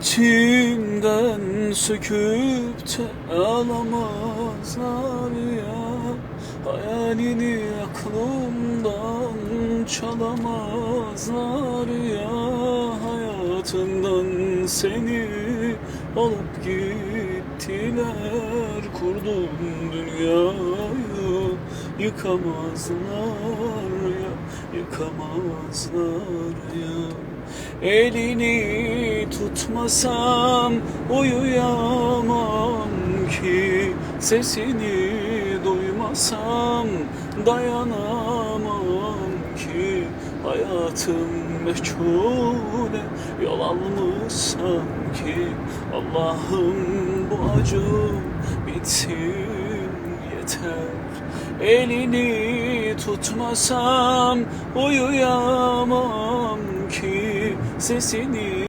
İçimden söküp de alamazlar ya. Hayalini aklımdan çalamazlar ya. Hayatından seni alıp gittiler. Kurdum dünyayı yıkamazlar ya. Yıkamazlar ya. Elini tutmasam uyuyamam ki. Sesini duymasam dayanamam ki. Hayatım meçhule yol almış sanki Allah'ım bu acı bitsin yeter. Elini tutmasam uyuyamam ki. Sesini